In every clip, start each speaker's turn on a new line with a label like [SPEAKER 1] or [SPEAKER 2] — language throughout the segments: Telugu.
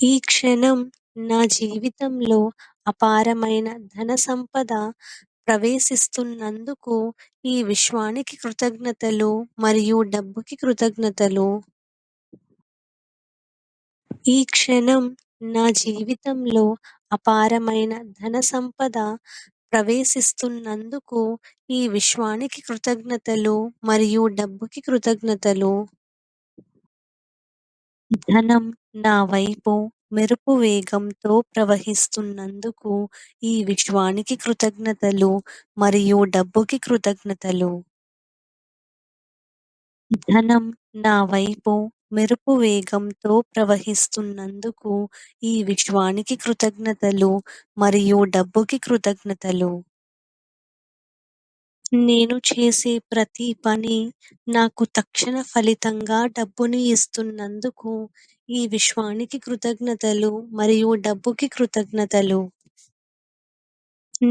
[SPEAKER 1] ఈ క్షణం నా జీవితంలో అపారమైన ధన సంపద ప్రవేశిస్తున్నందుకు ఈ విశ్వానికి కృతజ్ఞతలు మరియు డబ్బుకి కృతజ్ఞతలు. ఈ క్షణం నా జీవితంలో అపారమైన ధన సంపద ప్రవేశిస్తున్నందుకు ఈ విశ్వానికి కృతజ్ఞతలు మరియు డబ్బుకి కృతజ్ఞతలు. ధనం నా వైపు మెరుపు వేగంతో ప్రవహిస్తున్నందుకు ఈ విశ్వానికి కృతజ్ఞతలు మరియు డబ్బుకి కృతజ్ఞతలు. ధనం నా వైపు మెరుపు వేగంతో ప్రవహిస్తున్నందుకు ఈ విశ్వానికి కృతజ్ఞతలు మరియు డబ్బుకి కృతజ్ఞతలు. నేను చేసే ప్రతి పని నాకు తక్షణ ఫలితంగా డబ్బుని ఇస్తున్నందుకు ఈ విశ్వానికి కృతజ్ఞతలు మరియు డబ్బుకి కృతజ్ఞతలు.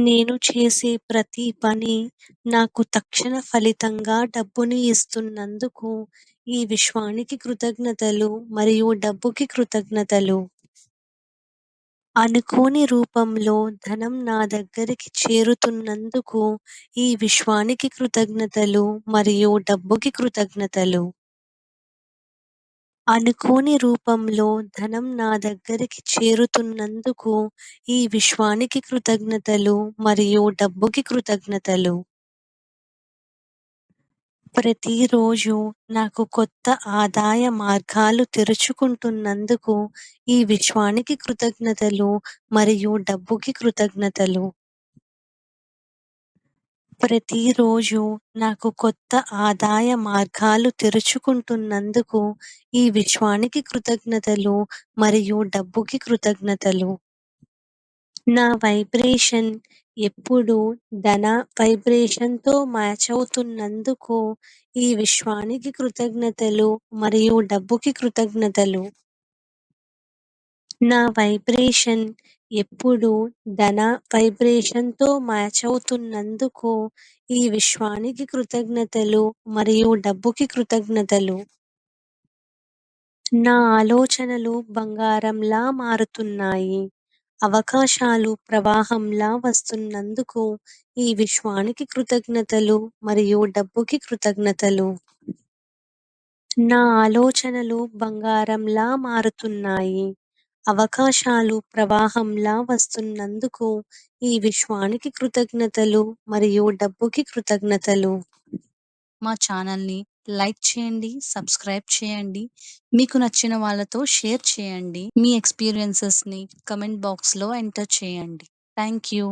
[SPEAKER 1] నేను చేసే ప్రతి పని నాకు తక్షణ ఫలితంగా డబ్బుని ఇస్తున్నందుకు ఈ విశ్వానికి కృతజ్ఞతలు మరియు డబ్బుకి కృతజ్ఞతలు. అనుకోని రూపంలో ధనం నా దగ్గరికి చేరుతున్నందుకు ఈ విశ్వానికి కృతజ్ఞతలు మరియు డబ్బుకి కృతజ్ఞతలు. అనుకోని రూపంలో ధనం నా దగ్గరికి చేరుతున్నందుకు ఈ విశ్వానికి కృతజ్ఞతలు మరియు డబ్బుకి కృతజ్ఞతలు. ప్రతిరోజు నాకు కొత్త ఆదాయ మార్గాలు తెరుచుకుంటున్నందుకు ఈ విశ్వానికి కృతజ్ఞతలు మరియు డబ్బుకి కృతజ్ఞతలు. ప్రతిరోజు నాకు కొత్త ఆదాయ మార్గాలు తెరుచుకుంటున్నందుకు ఈ విశ్వానికి కృతజ్ఞతలు మరియు డబ్బుకి కృతజ్ఞతలు. నా వైబ్రేషన్ ఎప్పుడూ ధన వైబ్రేషన్‌తో మ్యాచ్ అవుతున్నందుకు ఈ విశ్వానికి కృతజ్ఞతలు మరియు డబ్బుకి కృతజ్ఞతలు. నా వైబ్రేషన్ ఎప్పుడూ ధన వైబ్రేషన్‌తో మ్యాచ్ అవుతున్నందుకు ఈ విశ్వానికి కృతజ్ఞతలు మరియు డబ్బుకి కృతజ్ఞతలు. నా ఆలోచనలు బంగారంలా మారుతున్నాయి. అవకాశాలు ప్రవాహంలా వస్తున్నందుకు ఈ విశ్వానికి కృతజ్ఞతలు మరియు డబ్బుకి కృతజ్ఞతలు. నా ఆలోచనలు బంగారంలా మారుతున్నాయి. అవకాశాలు ప్రవాహంలా వస్తున్నందుకు ఈ విశ్వానికి కృతజ్ఞతలు మరియు డబ్బుకి కృతజ్ఞతలు.
[SPEAKER 2] మా ఛానల్‌ని లైక్ చేయండి, సబ్స్క్రైబ్ చేయండి. మీకు నచ్చిన వాళ్ళతో షేర్ చేయండి. మీ ఎక్స్‌పీరియన్సెస్‌ని కామెంట్ బాక్స్‌లో ఎంటర్ చేయండి. Thank you.